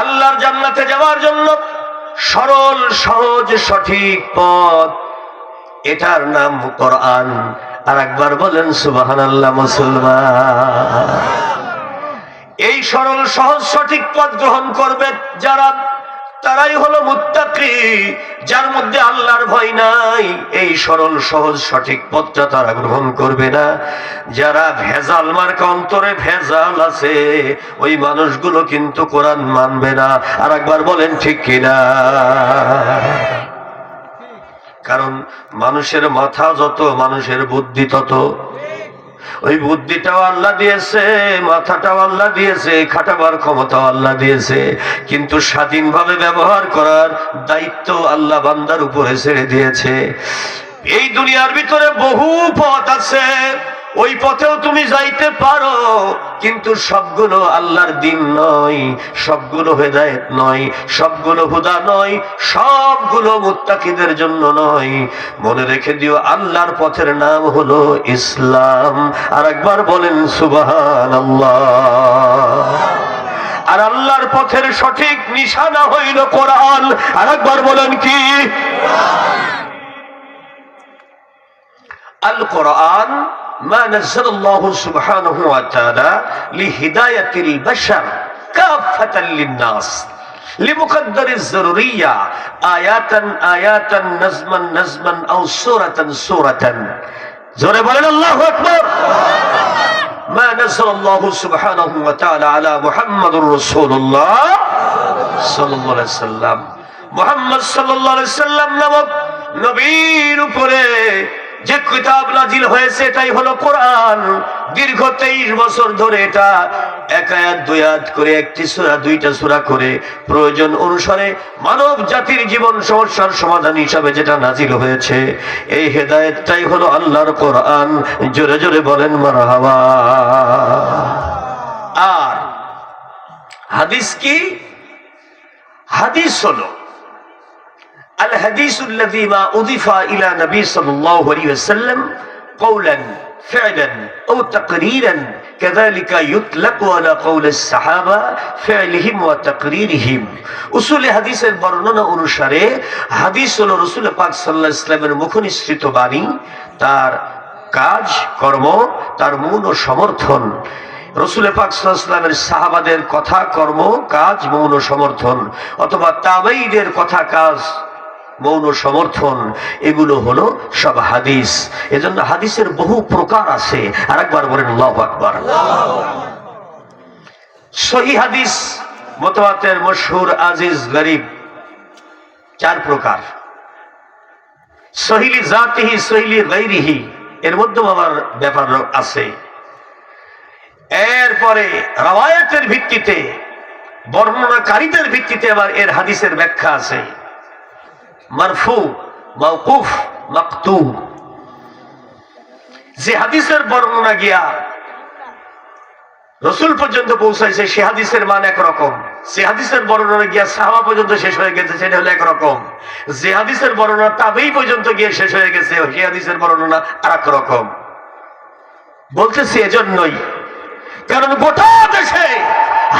আল্লাহর জান্নাতে যাওয়ার জন্য সরল, সহজ, সঠিক পথ। এটার নাম কোরআন। আর একবার বলেন সুবাহান আল্লাহ মুসলমান। এই সরল, সহজ, সঠিক পথ গ্রহণ করবে যারা তারাই হলো মুত্তাকি, যার মধ্যে আল্লাহর ভয় নাই। এই সরল, সহজ, সঠিক পথটা তারা গ্রহণ করবে না। যারা ভেজাল মার্কা অন্তরে ভেজাল আছে, ওই মানুষগুলো কিন্তু কোরআন মানবে না। আর একবার বলেন, ঠিক কিনা কারণ মানুষের মাথা যত, মানুষের বুদ্ধি তত। ওই বুদ্ধিটাও আল্লাহ দিয়েছে, মাথাটাও আল্লাহ দিয়েছে, খাটাবার ক্ষমতাও আল্লাহ দিয়েছে। কিন্তু স্বাধীনভাবে ব্যবহার করার দায়িত্ব আল্লাহ বান্দার উপরে ছেড়ে দিয়েছে। এই দুনিয়ার ভিতরে বহু পথ আছে। ওই পথেও তুমি যাইতে পারো কিন্তু সবগুলো আল্লাহর দিন নয় সবগুলো হেদায়েত নয় সবগুলো হুদা নয় সবগুলো মুত্তাকিদের জন্য নয়। মনে রেখে দিও আল্লাহর পথের নাম হলো ইসলাম। আর একবার বলেন সুবাহান আর আল্লাহর পথের সঠিক নিশানা হইল কোরআন। আর একবার বলেন কি? আল কোরআন ما نزل الله سبحانه وتعالى لهداية البشر كافة للناس لمقدر الضرورية آياتا آياتا نظما نظما أو سورة سورة زور بلن الله أكبر ما نزل الله سبحانه وتعالى على محمد رسول الله صلى الله عليه وسلم মোহাম্মদ সাল্লাল্লাহু আলাইহি সাল্লাম নামক নবীর উপরে যে কিতাব নাজিল হয়েছে, এটাই হলো কোরআন। দীর্ঘ তেইশ বছর ধরে এটা এক আয়াত, দুই আয়াত করে, একটি সুরা, দুইটা সুরা করে প্রয়োজন অনুসারে মানব জাতির জীবন সমস্যার সমাধান হিসাবে যেটা নাজিল হয়েছে, এই হেদায়েতটাই হলো আল্লাহর কোরআন। জোরে জোরে বলেন, মারহাবা। আর হাদিস কি? হাদিস হলো الحديث الذي ما أضيف إلى نبي صلى الله عليه وسلم قولا فعلا أو تقريرا كذلك يطلق على قول الصحابة فعلهم وتقريرهم উসুল হাদিসের বর্ণনা অনুসারে হাদিস হলো রসুল পাক সাল্লাহ ইসলামের মুখনিসৃত বাণী তার কাজ কর্ম তার মূল ও সমর্থন রসুল পাক সাল্লামের সাহাবাদের কথা কর্ম কাজ মৌন সমর্থন অথবা তাবাইদের কথা কাজ মৌন সমর্থন, এগুলো হলো সব হাদিস। এজন্য হাদিসের বহু প্রকার আছে। আর একবার বলেন, আল্লাহু আকবার। সহি হাদিস মোতাবাতের মশহুর, আজিজ, গরিব। চার প্রকার। সহিলি জাতিহি সহিলি গৈরিহি এর মধ্যেও আমার ব্যাপার আছে। এরপরে রাওয়ায়াতের ভিত্তিতে, বর্ণনাকারীদের ভিত্তিতে আবার এর হাদিসের ব্যাখ্যা আছে। মারফু, মাওকুফ মাকতু যে হাদিসের বর্ণনা গিয়া রসুল পর্যন্ত পৌঁছাইছে, সে হাদিসের মান একরকম। সে হাদিসের বর্ণনা গিয়া সাহাবা পর্যন্ত শেষ হয়ে গেছে, সেটা হলো একরকম। যে হাদিসের বর্ণনা তাবেই পর্যন্ত গিয়ে শেষ হয়ে গেছে সে হাদিসের বর্ণনা আর এক রকম বলতেছি এজন্যই, কারণ গোটা দেশে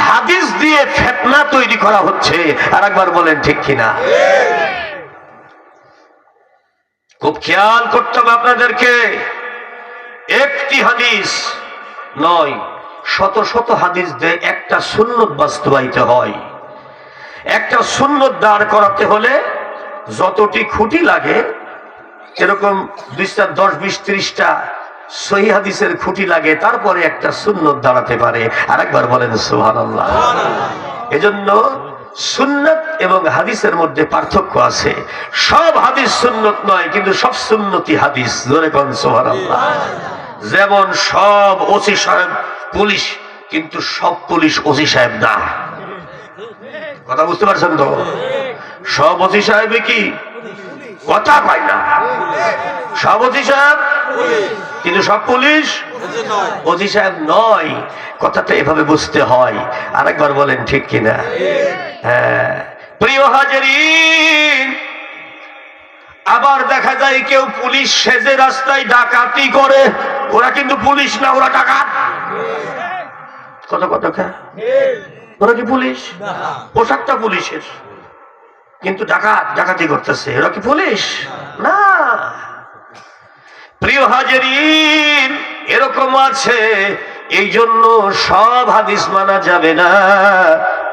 হাদিস দিয়ে ফেতনা তৈরি করা হচ্ছে। আর একবার বলেন ঠিক কিনা? খুব খেয়াল করতে হবে আপনাদেরকে। একটি হাদিস নয়, শত শত হাদিস দিয়ে একটা সুন্নত বাস্তবায়িত হয়। একটা সুন্নত দাঁড় করাতে হলে যতটি খুঁটি লাগে এরকম দুইটা দশ, বিশ, ত্রিশটা সহি হাদিসের খুঁটি লাগে, তারপরে একটা সুন্নত দাঁড়াতে পারে। আরেকবার বলেন সুহান এজন্য সুন্নত এবং হাদিসের মধ্যে পার্থক্য আছে। সব হাদিস সুন্নত নয়, কিন্তু সব সুন্নতি হাদিস। ধরে কোন যেমন সব ওসি সাহেব পুলিশ, কিন্তু সব পুলিশ ওসি সাহেব না। কথা বুঝতে পারছেন তো? সব ওসি সাহেবে কি? কথা পায় না। সব ওসি সাহেব? কিন্তু সব পুলিশ ওসি সাহেব নয়। কথাটা এভাবে বুঝতে হয়। আরেকবার বলেন ঠিক কিনা? হ্যাঁ। প্রিয় হাজারিন আবার দেখা যায় কেউ পুলিশ সেজে রাস্তায় ডাকাতি করে। ওরা কিন্তু পুলিশ না ওরা ডাকাত। কত কত ওরা কি পুলিশ? পোশাকটা পুলিশের। কিন্তু ডাকাত ডাকাতি করতেছে। এরা কি পুলিশ? না। প্রিয় হাজারিন এরকম আছে এই জন্য সব হাদিস মানা যাবে না।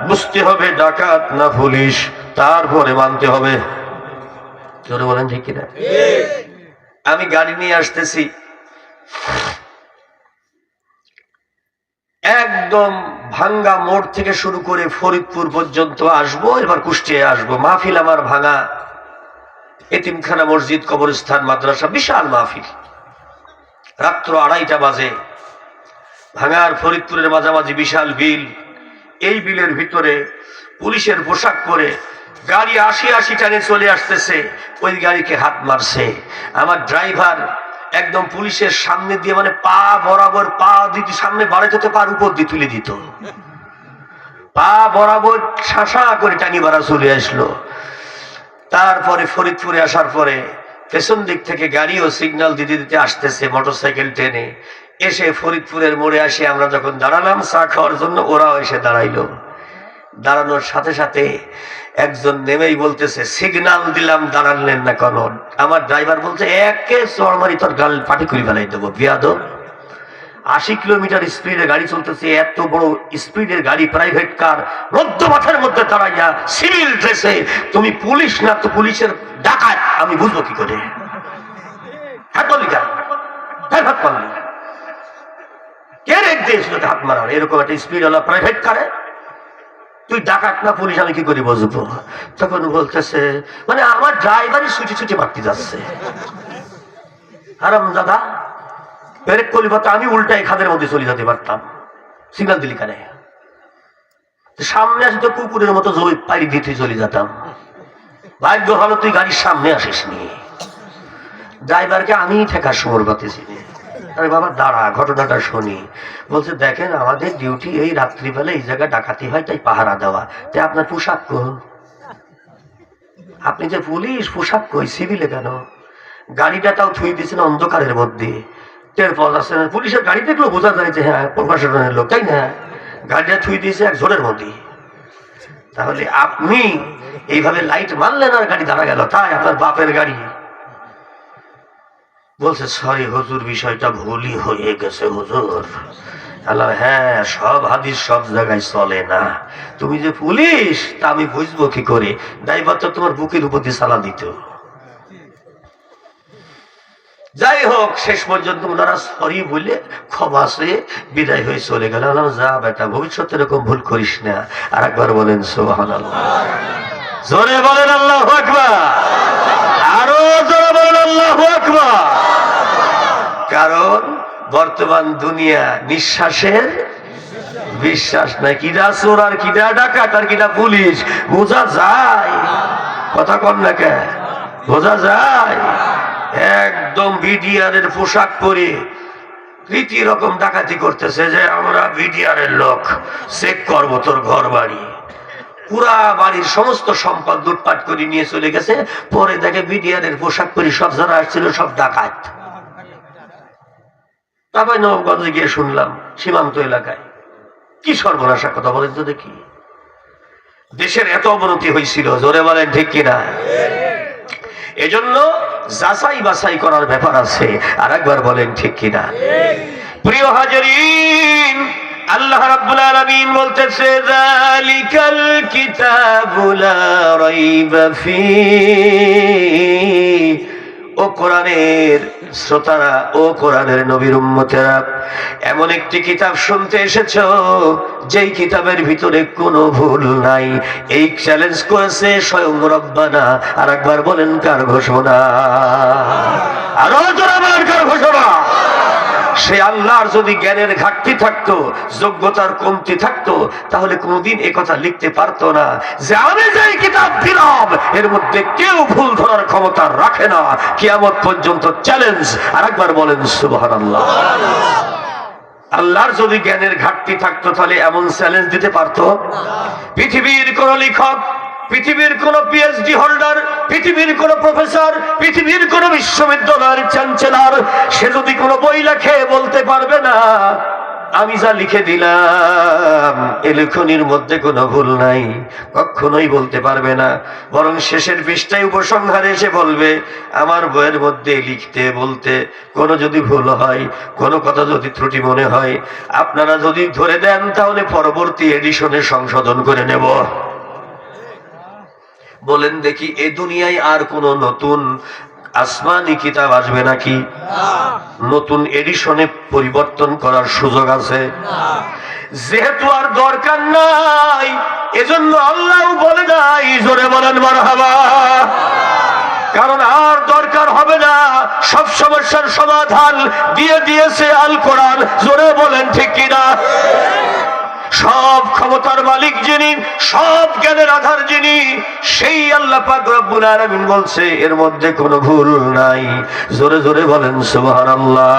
বুঝতে হবে ডাকাত না পুলিশ, তারপরে মানতে হবে। বলেন ঠিক কিনা? আমি গাড়ি নিয়ে আসতেছি। একদম ভাঙ্গা মোড় থেকে শুরু করে ফরিদপুর পর্যন্ত আসব, এবার কুষ্টিয়ায় আসব। মাহফিল আমার ভাঙা। এতিমখানা মসজিদ, কবরস্থান, মাদ্রাসা, বিশাল মাহফিল। রাত্র আড়াইটা বাজে। ভাঙার ফরিদপুরের মাঝামাঝি বিশাল বিল। এই বিলের ভিতরে পুলিশের পোশাক পরে গাড়ি আশি আশি টানে চলে আসতেছে, ওই গাড়িকে হাত মারছে। আমার ড্রাইভার একদম পুলিশের সামনে দিয়ে মানে পা বরাবর, পা দিতে সামনে বাড়াইতে তো পার উপর দিয়ে তুলে দিত। পা বরাবর শাসা করে টানি বাড়া চলে আসলো। তারপরে ফরিদপুরে আসার পরে পেছন দিক থেকে গাড়িও সিগন্যাল দিতে দিতে আসতেছে মোটরসাইকেল টেনে। এসে ফরিদপুরের মোড়ে আসে, আমরা যখন দাঁড়ালাম চা খাওয়ার জন্য, ওরাও এসে দাঁড়াইলো। দাঁড়ানোর সাথে সাথে একজন নেমেই বলতেছে, সিগনাল দিলাম, দাঁড়ালেন না কেন? আমার ড্রাইভার বলছে, একে চড়মারি তোর গাল পাটি করে ফেলাই দেবো, বিয়াদব। আশি কিলোমিটার স্পিডে গাড়ি চলতেছে, এত বড় স্পিডের গাড়ি প্রাইভেট কার রোদ্দ মাঠের মধ্যে দাঁড়াইয়া সিভিল ড্রেসে, তুমি পুলিশ না তো পুলিশের ডাকাত, আমি বুঝব কি করে? হ্যাঁ কেন কার হাত মারার এরকম একটা স্পিড প্রাইভেট তুই ডাকাত না পুলিশ, আমি কি করি বুঝব? তখন বলতেছে মানে আমার ড্রাইভারই ছুটি ছুটি মারতে যাচ্ছে। আরাম দাদা আমি খাদের মধ্যে চলে যেতে পারতাম। সিগন্যাল দিলি কানে সামনে আসি তো কুকুরের মতো জমি পাড়ি দিতে চলে যেতাম। ভাগ্য হলো তুই গাড়ির সামনে আসিস নি ড্রাইভারকে আমি ঠেকার সমর পাতেছি আরে বাবা, দাঁড়া, ঘটনাটা শুনি। বলছে, দেখেন, আমাদের ডিউটি এই রাত্রিবেলা এই জায়গায় ডাকাতি হয়, তাই পাহারা দেওয়া। তাই আপনার পোশাক কোন? আপনি যে পুলিশ, পোশাক কই, সিভিলে কেন? গাড়িটা তাও থুই দিয়েছেন অন্ধকারের মধ্যে। টের পাওয়া পুলিশের গাড়ি দেখলেও বোঝা যায় যে হ্যাঁ প্রশাসনের লোক, তাই না? গাড়িটা থুই দিয়েছে এক ঝোড়ের মধ্যে। তাহলে আপনি এইভাবে লাইট মারলেন আর গাড়ি দাঁড়া গেল। তাই আপনার বাপের গাড়ি। বলছে সরি হুজুর বিষয়টা ভুলই হয়ে গেছে হুজুর। আল্লাহ হ্যাঁ সব হাদিস সব জায়গায় চলে না। তুমি যে পুলিশ তা আমি বুঝব কি করে? ড্রাইভার তো তোমার বুকের উপর দিয়ে সালা দিত। যাই হোক শেষ পর্যন্ত ওনারা সরি বলে ক্ষমা চেয়ে বিদায় হয়ে চলে গেল। বললাম, যা বেটা ভবিষ্যতে এরকম ভুল করিস না। আর একবার বলেন সোহান জোরে বলেন আল্লাহ আরও জোরে বলেন আল্লাহ আকবার। কারণ বর্তমান দুনিয়া নিঃশ্বাসের বিশ্বাস নাই। কিরা চোর আর কিরা ডাকাত আর কিরা পুলিশ? বোঝা যায়। কথা কন না কে? বোঝা যায়। একদম বিডিআরের পোশাক পরে রীতি রকম ডাকাতি করতেছে যে আমরা বিডিআরের লোক, চেক করব তোর ঘর বাড়ি পুরা বাড়ির সমস্ত সম্পদ লুটপাট করে নিয়ে চলে গেছে। পরে দেখে বিডিআরের পোশাক পরে সব যারা আসছিল সব ডাকাত। তারপরে নবগঞ্জে গিয়ে শুনলাম, সীমান্ত এলাকায়। কি সর্বনাশা কথা বলেন তো দেখি। দেশের এত অবনতি হয়েছিল, জোরে বলেন ঠিক কিনা? এজন্য যাচাই বাছাই করার ব্যাপার আছে আর একবার বলেন ঠিক কিনা? প্রিয় হাজারিন, আল্লাহ রাব্বুল আলামিন বলতেছে, যালিকাল কিতাবু লা রাইবা ফি ও কোরআনের শ্রোতারা, ও কোরআনের নবীর উম্মতেরা, এমন একটি কিতাব শুনতে এসেছ, যেই কিতাবের ভিতরে কোনো ভুল নাই। এই চ্যালেঞ্জ করেছে স্বয়ং রব্বানা। আর একবার বলেন, কার ঘোষণা? আরও বলেন, কার ঘোষণা? সে আল্লাহর যদি জ্ঞানের ঘাটতি থাকতো, যোগ্যতার কমতি থাকতো, তাহলে কোনোদিন কথা লিখতে পারতো না। যে আমি যে কিতাব দিলাম, এর মধ্যে কেউ ভুল ধরার ক্ষমতা রাখে না। কিয়ামত পর্যন্ত চ্যালেঞ্জ আর একবার বলেন, সুবহানাল্লাহ। আল্লাহর যদি জ্ঞানের ঘাটতি থাকতো, তাহলে এমন চ্যালেঞ্জ দিতে পারতো? পৃথিবীর কোন লেখক পৃথিবীর কোন পিএইচডি হোল্ডার পৃথিবীর কোন প্রফেসর পৃথিবীর কোন বিশ্ববিদ্যালয়ের চ্যান্সেলর সে যদি কোনো বই লেখে, বলতে পারবে না। আমি যা লিখে দিলাম, এ লেখনির মধ্যে কোনো ভুল নাই, কখনোই বলতে পারবে না। বরং শেষের পৃষ্ঠায় উপসংহারে এসে বলবে, আমার বইয়ের মধ্যে লিখতে, বলতে কোনো যদি ভুল হয়, কোনো কথা যদি ত্রুটি মনে হয়, আপনারা যদি ধরে দেন, তাহলে পরবর্তী এডিশনে সংশোধন করে নেব। বলেন দেখি এ দুনিয়ায় আর কোন নতুন আসমানি কিতাব আসবে নাকি? নতুন এডিশনে পরিবর্তন করার সুযোগ আছে? যেহেতু আর দরকার নাই এজন্য আল্লাহ বলে নাই জোরে বলেন মারহাবা। কারণ আর দরকার হবে না সব সমস্যার সমাধান দিয়ে দিয়েছে আল কোরআন জোরে বলেন ঠিক কিনা? সব ক্ষমতার মালিক যিনি, সব জ্ঞানের আধার যিনি, সেই আল্লাহ পাক রব্বুল আলামিন বলছে, এর মধ্যে কোনো ভুল নাই। জোরে জোরে বলেন, সুবহানাল্লাহ।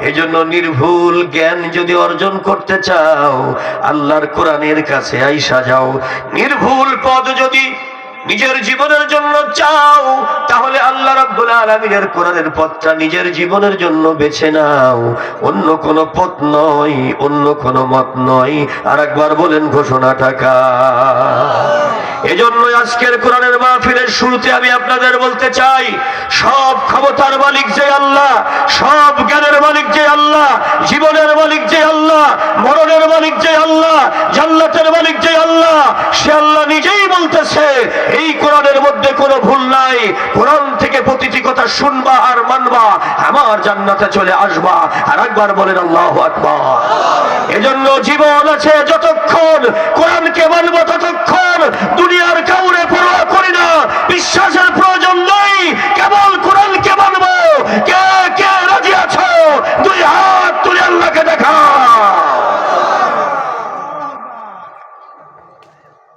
এজন্য নির্ভুল জ্ঞান যদি অর্জন করতে চাও, আল্লাহর কোরআনের কাছে আইসা যাও। নির্ভুল পদ যদি নিজের জীবনের জন্য চাও, তাহলে আল্লাহ রাব্বুল আলামিনের কোরআনের পথটা নিজের জীবনের জন্য বেছে নাও। অন্য কোন পথ নয়, অন্য কোন মত নয়। আর একবার বলেন ঘোষণা টাকা এজন্য আজকের কোরআনের মাহফিলের শুরুতে আমি আপনাদের বলতে চাই, সব ক্ষমতার মালিক যে আল্লাহ, সব জ্ঞানের মালিক যে আল্লাহ, জীবনের মালিক যে আল্লাহ, মরণের মালিক যে আল্লাহ, জান্নাতের মালিক যে আল্লাহ, সে আল্লাহ বলতেছে এই কোরআনের মধ্যে কোনো ভুল নাই। কোরআন থেকে প্রতিটি কথা শুনবা আর মানবা। আমার জান্নাতে চলে আসবা। আর একবার বলেন, আল্লাহ আকবার। এজন্য জীবন আছে যতক্ষণ কোরআনকে মানব ততক্ষণ। দুনিয়ার কাউরে পরোয়া করি না। বিশ্বাসের প্রয়োজন নেই। কেবল কোরআনকে মানব। কে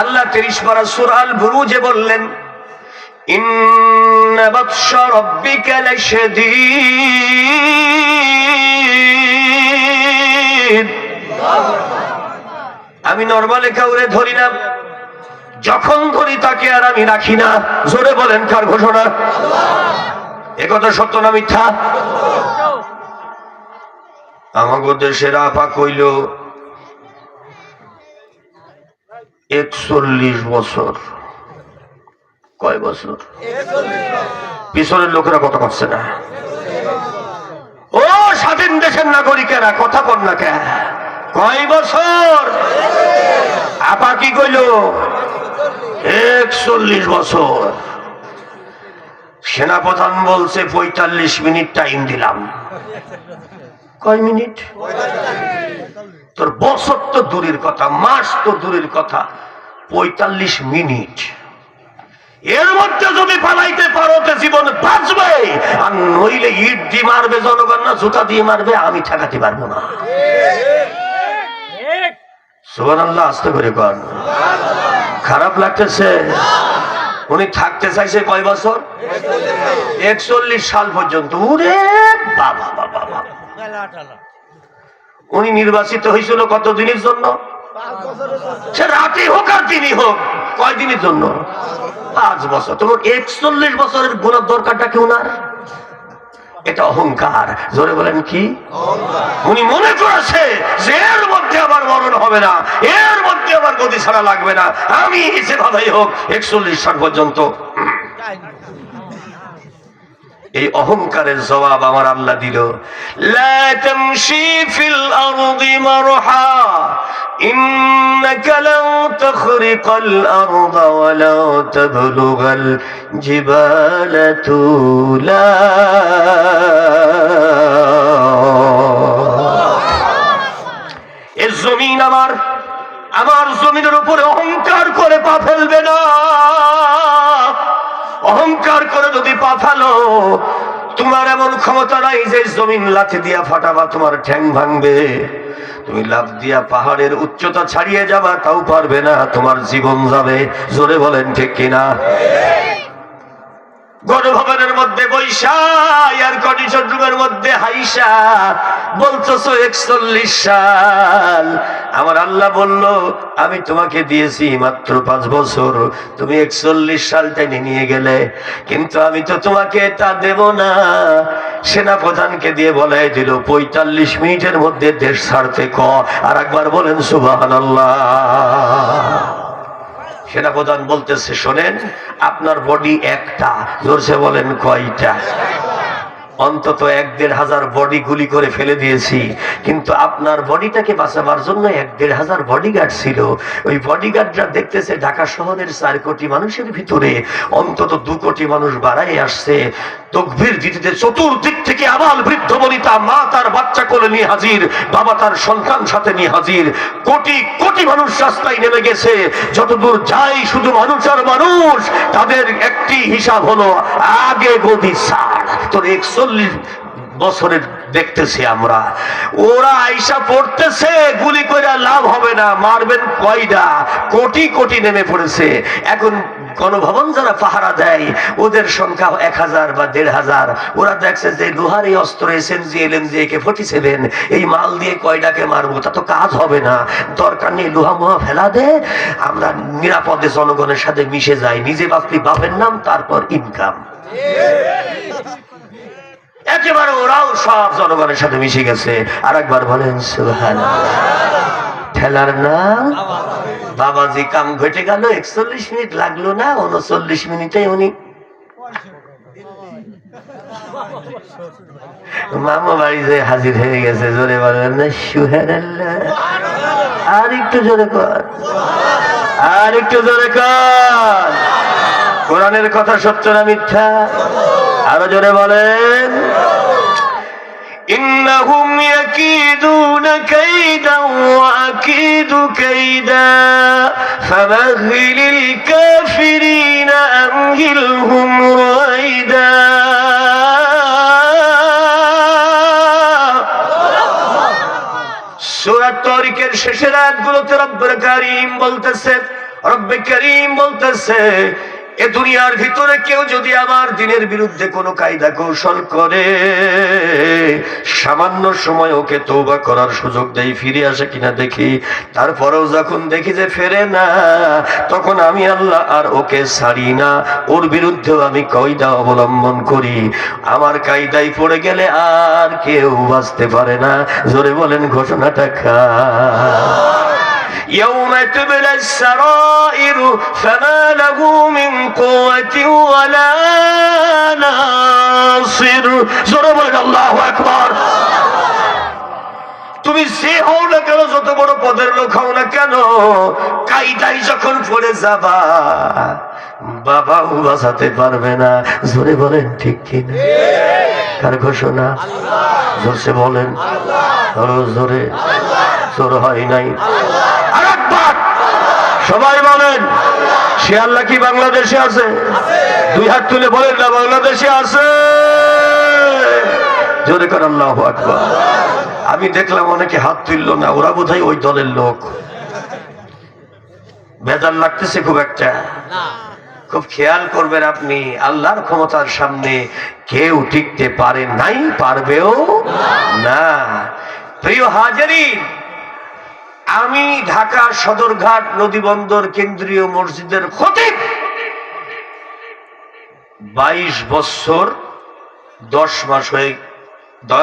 আল্লাহ তিরিশ পারা সুরাল বুরুজে বললেন আমি নর্মালে কাউরে ধরি না, যখন ধরি তাকে আর আমি রাখি না। জোরে বলেন কার ঘোষণা? একথা সত্য না মিথ্যা? আমাকে দেশের আপা কইল একচল্লিশ বছর। কয় বছর? পিছনের লোকেরা কথা করছে না। ও স্বাধীন দেশের নাগরিকেরা, কথা কর না কে কয় বছর? আপা কি কইল? একচল্লিশ বছর। সেনাপ্রধান বলছে, পঁয়তাল্লিশ মিনিট টাইম দিলাম। কয় মিনিট? তোর বছর তো দূরের কথা, মাস তো দূরের কথা, পঁয়তাল্লিশ মিনিট। এর মধ্যে যদি পালাইতে পারো তো জীবন বাঁচবে, আর নইলে ইট দিয়ে মারবে, জনগণ না জুতা দিয়ে মারবে, আমি ঠেকাতে পারব না। আসতে করে কর খারাপ লাগতেছে? উনি থাকতে চাইছে কয় বছর? একচল্লিশ সাল পর্যন্ত। উরে বাবা বাবা বাবা। উনি নির্বাচিত হয়েছিল কত দিনের জন্য? সে রাতে হোক আর দিনই হোক, কয় দিনের জন্য? পাঁচ বছর। তোমার একচল্লিশ বছরের গোলার দরকারটা কেউ না এটা অহংকার। জোরে বলেন কি? উনি মনে করেছে যে এর মধ্যে আবার মরণ হবে না, এর মধ্যে আবার গতি ছাড়া লাগবে না। আমি যেভাবেই হোক, একচল্লিশ সাল পর্যন্ত। এই অহংকারের জবাব আমার আল্লাহ দিল। লা তামশি না অহংকার করে যদি পা ফেলো তোমার এমন ক্ষমতা নাই যে জমিন লাথি দিয়া ফাটাবা তোমার ঠ্যাং ভাঙবে। তুমি লাভ দিয়া পাহাড়ের উচ্চতা ছাড়িয়ে যাবা, তাও পারবে না, তোমার জীবন যাবে। জোরে বলেন ঠিক কিনা? গণভবনের মধ্যে বৈশা, এয়ার কন্ডিশন রুমের মধ্যে হাইসা বলতেছো একচল্লিশ সাল। আমার আল্লাহ বলল, আমি তোমাকে দিয়েছি মাত্র পাঁচ বছর। তুমি একচল্লিশ সাল টেনে নিয়ে গেলে, কিন্তু আমি তো তোমাকে তা দেব না। সেনা প্রধানকে দিয়ে বলাই দিল, পঁয়তাল্লিশ মিনিটের মধ্যে দেশ ছাড়তে ক। আর একবার বলেন সুবাহ আল্লাহ সেনাপ্রধান বলতেছে, শোনেন, আপনার বডি একটা। জোরসে বলেন, কয়টা? অন্তত এক দেড় হাজার বডি গুলি করে ফেলে দিয়েছি। কিন্তু আপনার বডিটাকে বাঁচাবার জন্য এক দেড় হাজার বডিগার্ড ছিল। ওই বডিগার্ডরা দেখতেছে ঢাকা শহরের চার কোটি মানুষের ভিতরে অন্তত দু কোটি মানুষ বাড়াই আসছে। দিতে থেকে আবাল বৃদ্ধ বনিতা মা তার বাচ্চা কোলে নিয়ে হাজির, বাবা তার সন্তান সাথে নিয়ে হাজির। কোটি কোটি মানুষ রাস্তায় নেমে গেছে। যতদূর যাই শুধু মানুষ আর মানুষ, তাদের একটি হিসাব হলো, আগে গদি সার। তোর একচল্লিশ বছরের দেখতেছি আমরা। ওরা আইসা পড়তেছে, গুলি করে লাভ হবে না, মারবেন কয়টা কোটি কোটি নেমে পড়েছে। এখন গণভবন যারা পাহারা দেয়, ওদের সংখ্যা এক হাজার বা দেড় হাজার। ওরা দেখছে যে লোহারি অস্ত্র SMG LMG AK forty seven এই মাল দিয়ে কয়ডাকে মারবো, তা তো কাজ হবে না। দরকার নেই লোহা মোহা ফেলা দে, আমরা নিরাপদে জনগণের সাথে মিশে যাই। নিজে বাপলি বাপের নাম, তারপর ইনকাম একেবারে ওরাও সব জনগণের সাথে মিশে গেছে। আর একবার বলেন ঠেলার নাম বাবাজি কাম ঘটে গেল, একচল্লিশ মিনিট লাগল না, উনচল্লিশ মিনিটে উনি মামা বাড়িতে হাজির হয়ে গেছে, জোরে বলেন না সুহের আর একটু জোরে কর। আর একটু জোরে কর। কোরআনের কথা সত্য না মিথ্যা? আরও জোরে বলেন। ইন্নাহুম ইয়াকিদুনা কাইদাও ওয়া আকিদু কাইদা। ফামাহিলিল কাফিরিনা আমহিলহুম রাইদা সূরা তারিকের শেষের আয়াতগুলোতে রব্বুল বলতেছে রব্বে করিম বলতেছে এ দুনিয়ার ভিতরে কেউ যদি আমার দিনের বিরুদ্ধে কোনো কায়দা কৌশল করে, সামান্য সময় ওকে তৌবা করার সুযোগ দেয় ফিরে আসে কিনা দেখি। তারপরেও যখন দেখি যে ফেরে না, তখন আমি আল্লাহ আর ওকে ছাড়ি না। ওর বিরুদ্ধেও আমি কয়দা অবলম্বন করি। আমার কায়দায় পড়ে গেলে আর কেউ বাঁচতে পারে না। জোরে বলেন, ঘোষণাটা খা يوم تبلى السرائر فما له من قوة ولا ناصر ضرب الله أكبر তুমি যে হও না কেন যত বড় পদের লোক হও না কেন কাইদাই যখন পড়ে যাবা বাবাও বাঁচাতে পারবে না। জোরে বলেন, ঠিক কিনা কার ঘোষণা, জোরসে বলেন, আরও জোরে। জোর হয় নাই। সবাই বলেন, সে আল্লাহ কি বাংলাদেশে আছে? দুই হাত তুলে বলেন, না, বাংলাদেশে আছে। জোরে কর, আল্লাহ আকবার। আমি দেখলাম অনেকে হাত তুললো না, ওরা বোধহয় ওই দলের লোক। বেজার লাগতেছে খুব একটা। খুব খেয়াল করবেন আপনি, আল্লাহর ক্ষমতার সামনে কেউ টিকতে পারে নাই, পারবেও না। প্রিয় হাজারিন, আমি ঢাকা সদরঘাট নদীবন্দর কেন্দ্রীয় মসজিদের খতিব। বাইশ বছর, দশ মাস হয়ে,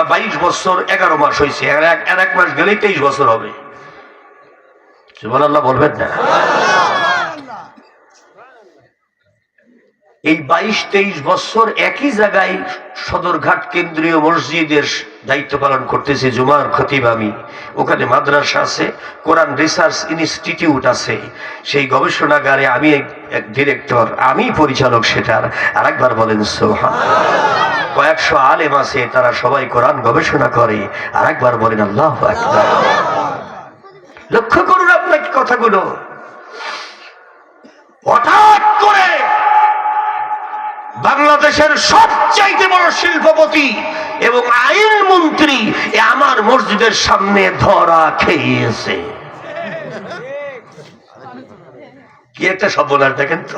বাইশ বছর, এগারো মাস হয়েছে। এক- মাস গেলেই তেইশ বছর হবে। সুবহানাল্লাহ বলবেন না। এই বাইশ, তেইশ বছর একই জায়গায় সদরঘাট কেন্দ্রীয় মসজিদের দায়িত্ব পালন করতেছি জুমার খতিব আমি। ওখানে মাদ্রাসা আছে, কোরআন রিসার্চ ইনস্টিটিউট আছে। সেই গবেষণাগারে আমি এক ডিরেক্টর, আমি পরিচালক সেটার। আর একবার বলেন সোহান কয়েকশো আলেম আছে, তারা সবাই কোরআন গবেষণা করে। আর একবার বলেন, আল্লাহ লক্ষ্য করুন আপনাকে কথাগুলো। হঠাৎ করে বাংলাদেশের সবচাইতে বড় শিল্পপতি এবং আইন মন্ত্রী আমার মসজিদের সামনে ধরা খেয়েছে। কি একটা সর্বনাশ দেখেন তো।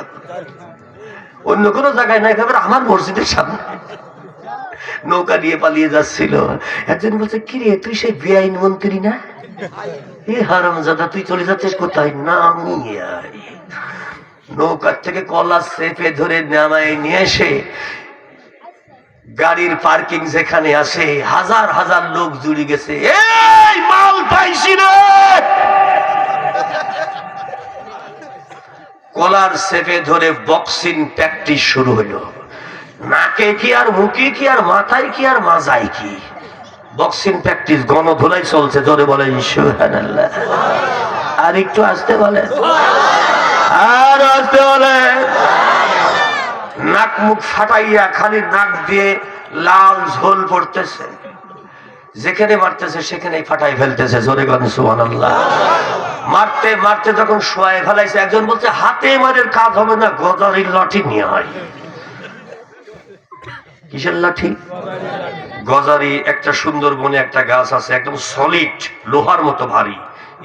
অন্য কোনো জায়গায় নাই, একেবারে আমার মসজিদের সামনে। নৌকা নিয়ে পালিয়ে যাচ্ছিল। একজন বলছে কি রে তুই সেই বেআইন মন্ত্রী না? এ হারাম জাদা তুই চলে যাচ্ছিস কোথায়? নামি আয়। নৌকার থেকে কলা চেপে ধরে নামায় নিয়ে এসে গাড়ির পার্কিং যেখানে আছে, হাজার হাজার লোক জুড়ে গেছে। এই মাল পাইছি কলার চেপে ধরে বক্সিং প্র্যাকটিস শুরু হলো। নাকে কি আর মুখে কি আর মাথায় কি আর মাজায় কি? বক্সিং প্র্যাকটিস গণধোলাই চলছে ধরে বলে সুবহানাল্লাহ। আর একটু আসতে বলে নাক মুখ ফাটাইয়া খালি নাক দিয়ে লাল ঝোল পড়তেছে। যেখানে মারতেছে, সেখানেই ফাটাই ফেলতেছে। জোরে সুবহানাল্লাহ। মারতে মারতে যখন শোয়ায় ফেলাইছে, একজন বলছে, হাতে মারের কাজ হবে না, গদারির লাঠি নিয়ে হয় কিসের লাঠি? গজারি একটা সুন্দরবনে একটা গাছ আছে, একদম সলিড লোহার মতো ভারী।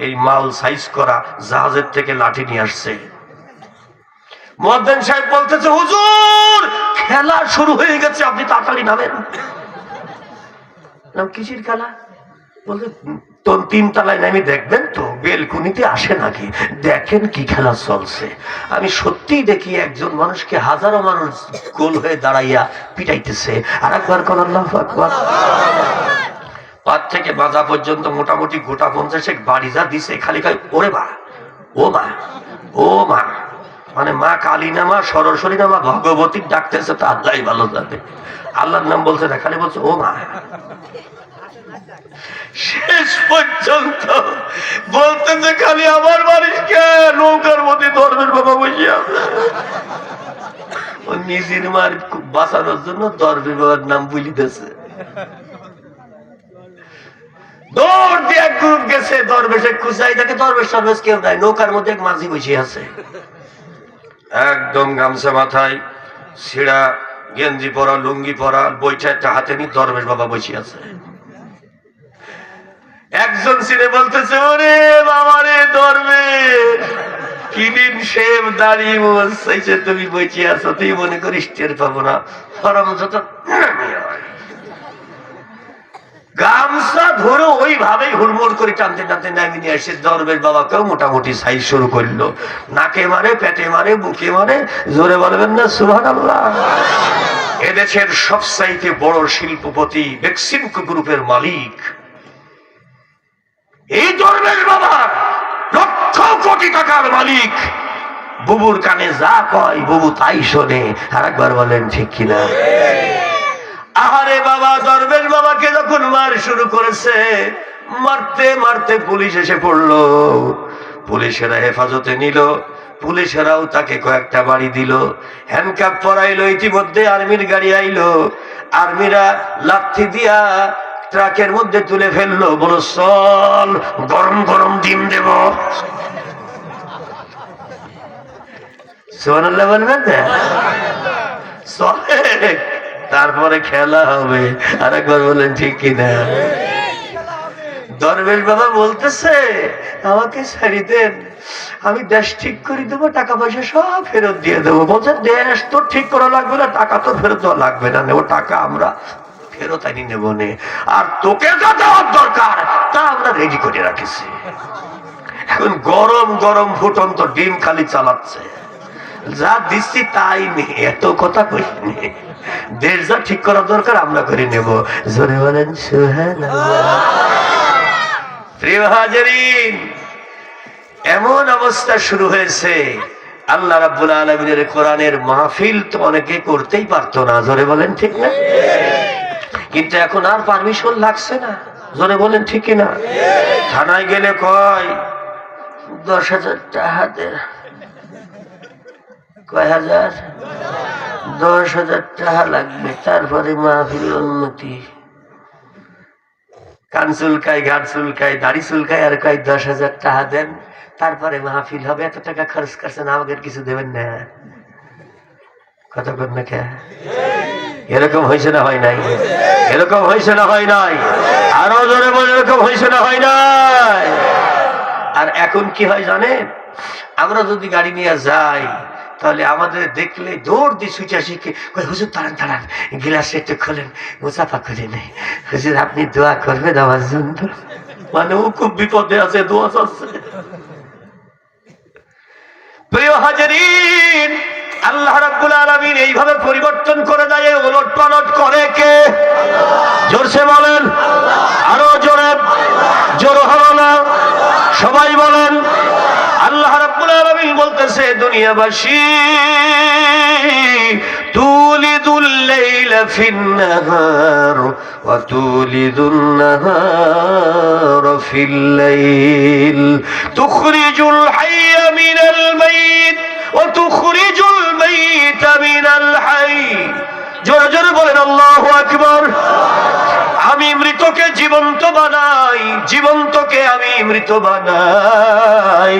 এই মাল সাইজ করা জাহাজের থেকে লাঠি নিয়ে আসছে। মহাদ্দেন সাহেব বলতেছে, হুজুর, খেলা শুরু হয়ে গেছে, আপনি তাড়াতাড়ি নামেন। নাম, কিসির খেলা? বলতে তিন তলায় নামি দেখবেন তো, বেলকুনিতে আসে নাকি দেখেন কি খেলা চলছে। আমি সত্যিই দেখি একজন মানুষকে হাজারো মানুষ গোল হয়ে দাঁড়াইয়া পিটাইতেছে। আর একবার কোন আল্লাহ আকবার। পাত থেকে বাজা পর্যন্ত মোটামুটি গোটা পঞ্চাশে বাড়ি যা দিছে, খালি খালি, ওরে মা, ও মা ও মা। মানে মা কালী না মা সরস্বতী না মা ভগবতীর ডাকতেছে তো আল্লাহ ভালো জানে। আল্লাহর নাম বলছে না, খালি বলছে, ও মা। শেষ পর্যন্ত বলতেছে খালি আমার মানুষকে নৌকার মধ্যে ধর্মের বাবা বসে ও নিজের মার বাঁচানোর জন্য ধর্মের বাবার নাম বুঝিতেছে দৌড় দিয়ে গ্রুপ গেছে দরবেশে খুঁজাই থাকে দরবেশ সরবেশ কেউ নাই, নৌকার মধ্যে এক মাঝি বসে আছে। একদম গামছা মাথায়, ছিড়া, গেঞ্জি পরা, লুঙ্গি পরা, বইটা একটা হাতে নিয়ে দরবেশ বাবা বসে আছে। একজন ছেলে বলতেছে, ওরে বাবা রে ধরবে কিদিন সেব দাঁড়িয়ে বলছে তুমি বইচে আছো, তুই মনে করিস টের পাবো না। হরম যত গামছা ধরে ওইভাবেই হুড়মুড় করে টানতে টানতে নামি নিয়ে এসে দরবেশ বাবাকেও মোটামুটি সাইজ শুরু করল। নাকে মারে, পেটে মারে, বুকে মারে, জোরে বলবেন না সুহান আল্লাহ এদেশের সবচাইতে বড় শিল্পপতি বেক্সিমকো গ্রুপের মালিক এই দরবেশ বাবা লক্ষ কোটি টাকার মালিক। বুবুর কানে যা কয়, বুবু তাই শোনে। আর একবার বলেন, ঠিক কিনা? আহারে বাবা দরবেশ বাবাকে যখন মার শুরু করেছে, মারতে মারতে পুলিশ এসে পড়ল। পুলিশেরা হেফাজতে নিল। পুলিশেরাও তাকে কয়েকটা বাড়ি দিল। হ্যান্ডকাপ পরাইলো, ইতিমধ্যে আর্মির গাড়ি আইলো। আর্মিরা লাথি দিয়া ট্রাকের মধ্যে তুলে ফেলল। বলো, চল, গরম গরম ডিম দেব। সোনাল্লাহ বলবেন? চলে। তারপরে খেলা হবে। আর একবার বলেন, ঠিক কিনা? দরবেশ বাবা বলতেছে, আমাকে ছাড়ি দেন, আমি দেশ ঠিক করে দেবো, টাকা পয়সা সব ফেরত দিয়ে দেবো। বলছে, দেশ তো ঠিক করা লাগবে না, টাকা তো ফেরত দেওয়া লাগবে না, নেব টাকা আমরা ফেরত আনি, নেব নে। আর তোকে যা দেওয়ার দরকার, তা আমরা রেডি করে রাখিছি। এখন গরম গরম ফুটন্ত ডিম খালি চালাচ্ছে। যা দিচ্ছি তাই নেই এত কথা কইনি দেশ যা ঠিক করা দরকার, আমরা করে নেব। জোরে বলেন। এমন অবস্থা শুরু হয়েছে। আল্লাহ রাব্বুল আলমিনের কোরআনের মাহফিল তো অনেকে করতেই পারতো না, জোরে বলেন ঠিক না? কিন্তু এখন আর পারমিশন লাগছে না, জোরে বলেন ঠিক না থানায় গেলে কয়, দশ হাজার টাকা দে কয় হাজার? দশ হাজার টাকা লাগবে, তারপরে মাহফিল উন্নতি কান চুলকায় ঘাট চুলকায়, দাড়ি চুলকায়, আর কয় দশ হাজার টাকা দেন, তারপরে মাহফিল হবে। এত টাকা খরচ করছেন, আমাদের কিছু দেবেন না। কর না কে? এরকম হয়েছে না হয় নাই? এরকম হয়েছে না হয় নাই? আরও জোরে এরকম হয়েছে না হয় নাই? আর এখন কি হয় জানেন? আমরা যদি গাড়ি নিয়ে যাই তাহলে আমাদের দেখলে দৌড় দিয়ে ছুটে আসি কি? হুজুর দাঁড়ান দাঁড়ান। গিলাস একটু খোলেন মুসাফা করে নেই। হুজুর আপনি দোয়া করবেন আমার জন্য। মানে ও খুব বিপদে আছে দোয়া চাচ্ছে। প্রিয় হাজারিন আল্লাহ রাব্বুল আলামিন এইভাবে পরিবর্তন করে দেয় ওলট পালট করে কে? জোরসে বলেন। আরও জোরে। জোর হলো না। সবাই বলেন। আল্লাহ রাব্বুল আলামিন বলতেছে, দুনিয়াবাসী, তুলিদুল লাইলা ফিন নাহার ওয়া তুলিদুন নাহার ফিল লাইল। তুখরিজুল হাইয়া মিনাল মাইত ওয়া তুখরিজুল মাইতা মিনাল হাই। জোরে জোরে বলেন, আল্লাহু আকবার। আমি মৃতকে জীবন্ত বানাই জীবন্তকে আমি মৃত বানাই।